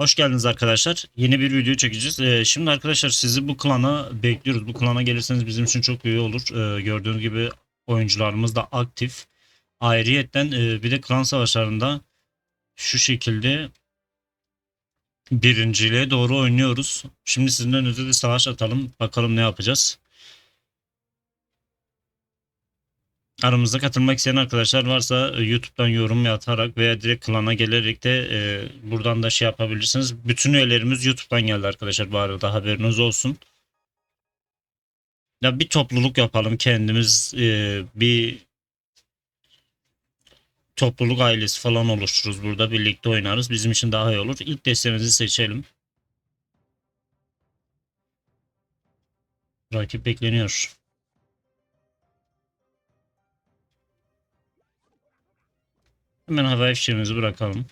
Hoş geldiniz arkadaşlar. Yeni bir video çekeceğiz. Ee, şimdi arkadaşlar sizi bu klana bekliyoruz. Bu klana gelirseniz bizim için çok iyi olur. Ee, gördüğünüz gibi oyuncularımız da aktif. Ayrıyetten e, bir de klan savaşlarında şu şekilde birinciliğe doğru oynuyoruz. Şimdi sizin önünüze de savaş atalım. Bakalım ne yapacağız. Aramızda katılmak isteyen arkadaşlar varsa e, YouTube'dan yorum atarak veya direkt klana gelerek de e, buradan da şey yapabilirsiniz. Bütün üyelerimiz YouTube'dan geldi arkadaşlar bu arada haberiniz olsun. Ya bir topluluk yapalım kendimiz e, bir topluluk ailesi falan oluştururuz burada birlikte oynarız. Bizim için daha iyi olur. İlk destemizi seçelim. Rakip bekleniyor. Hemen havai fişeğimizi bırakalım.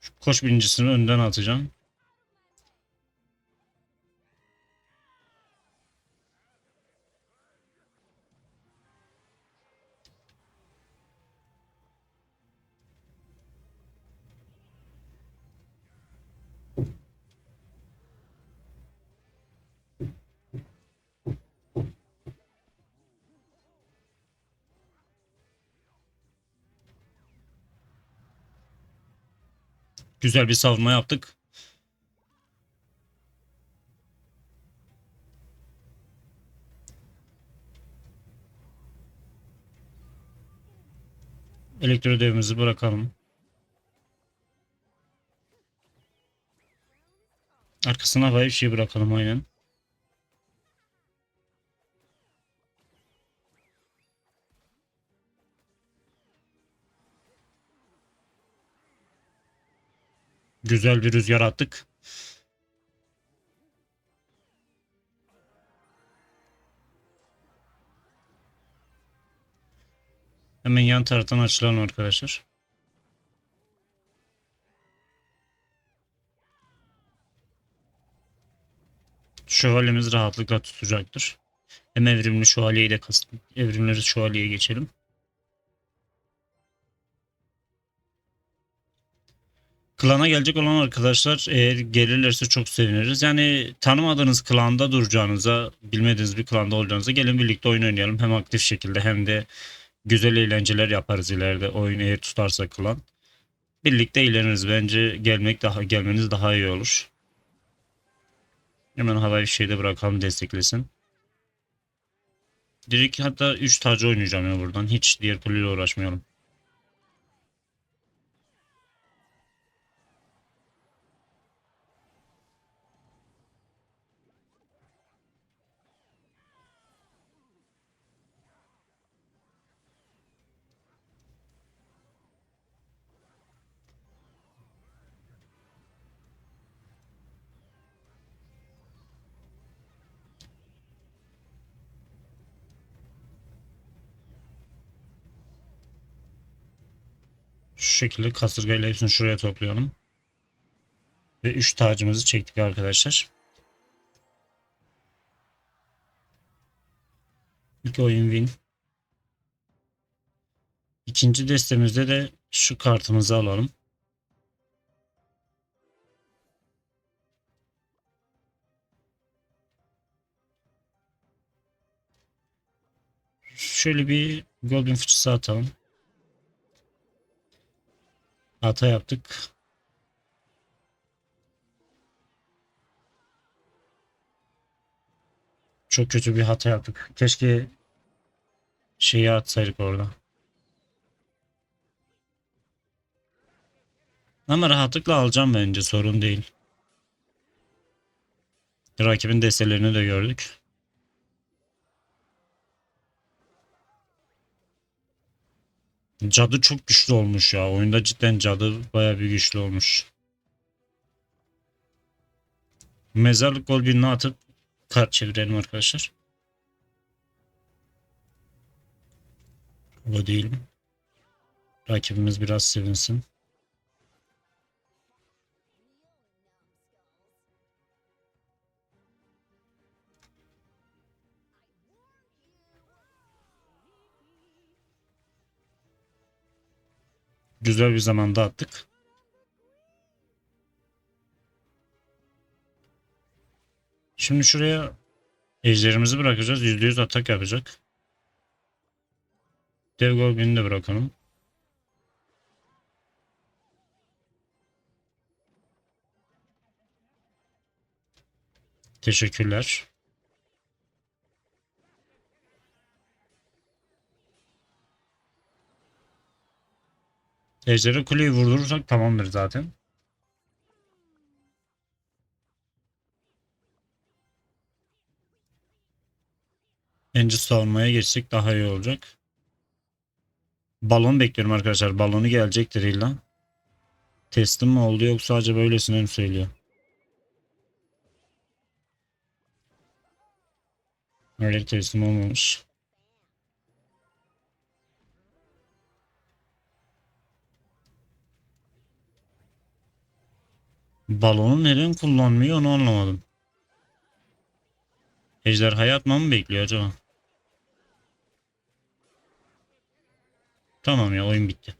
Şu koş birincisini önden atacağım. Güzel bir savunma yaptık. Elektro devimizi bırakalım. Arkasına havai bir şey bırakalım aynen. Güzel bir rüzgar attık. Hemen yan taraftan açılalım arkadaşlar. Şövalyemiz rahatlıkla tutacaktır. Hem evrimli şövalyeyi de. Evrimleri şövalyeye geçelim. Klana gelecek olan arkadaşlar eğer gelirlerse çok seviniriz. Yani tanımadığınız klanda duracağınıza, bilmediğiniz bir klanda olacağınıza gelin birlikte oyun oynayalım. Hem aktif şekilde hem de güzel eğlenceler yaparız ileride oyun eğer tutarsa klan. Birlikte eğleniriz. Bence gelmek daha gelmeniz daha iyi olur. Hemen havai şeyde bırakalım desteklesin. Direkt hatta 3 tacı oynayacağım ya buradan. Hiç diğer kulüyle uğraşmayalım. Şekilde kasırgayla hepsini şuraya toplayalım. Ve 3 tacımızı çektik arkadaşlar. İlk oyun win. İkinci destemizde de şu kartımızı alalım. Şöyle bir golden fıçısı atalım. Hata yaptık. Çok kötü bir hata yaptık. Keşke şeyi atsaydık orada. Ama rahatlıkla alacağım bence sorun değil. Rakibin destelerini de gördük. Cadı çok güçlü olmuş ya. Oyunda cidden cadı baya bir güçlü olmuş. Mezarlık gol birine atıp kart çevirelim arkadaşlar. O değil. Rakibimiz biraz sevinsin. güzel bir zamanda attık. Şimdi şuraya ejderimizi bırakacağız. %100 atak yapacak. Dev Gorgon'u de bırakalım. Teşekkürler. Ejderha kuleyi vurdurursak tamamdır zaten. Bence savunmaya geçsek daha iyi olacak. Balon bekliyorum arkadaşlar. Balonu gelecektir illa. Teslim mi oldu yoksa acaba öylesine mi söylüyor? Öyle teslim olmamış. Balonu neden kullanmıyor onu anlamadım. Ejderhayı atmamı mı bekliyor acaba? Tamam ya oyun bitti.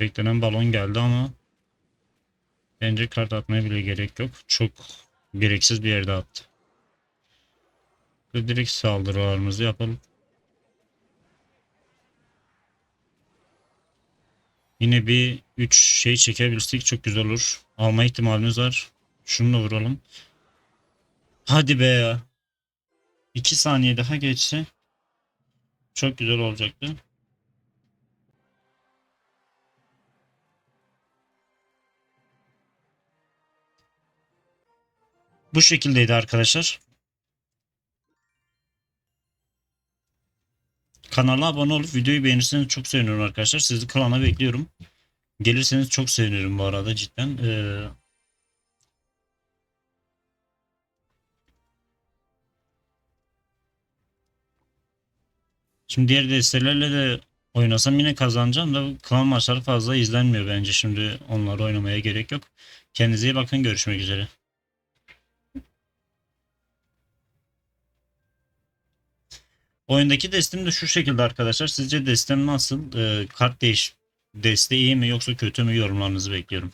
Beklenen balon geldi ama bence kart atmaya bile gerek yok. Çok gereksiz bir yerde attı. Direkt saldırılarımızı yapalım. Yine bir 3 şey çekebilirsek çok güzel olur. Alma ihtimalimiz var. Şunu da vuralım. Hadi be ya. 2 saniye daha geçse çok güzel olacaktı. Bu şekildeydi arkadaşlar. Kanala abone olup videoyu beğenirseniz çok sevinirim arkadaşlar. Sizi klana bekliyorum. Gelirseniz çok sevinirim bu arada cidden. Ee, Şimdi diğer destelerle de oynasam yine kazanacağım da klan maçları fazla izlenmiyor bence. Şimdi onları oynamaya gerek yok. Kendinize iyi bakın. Görüşmek üzere. Oyundaki destim de şu şekilde arkadaşlar. Sizce destem nasıl? Ee, kart değiş deste iyi mi yoksa kötü mü yorumlarınızı bekliyorum.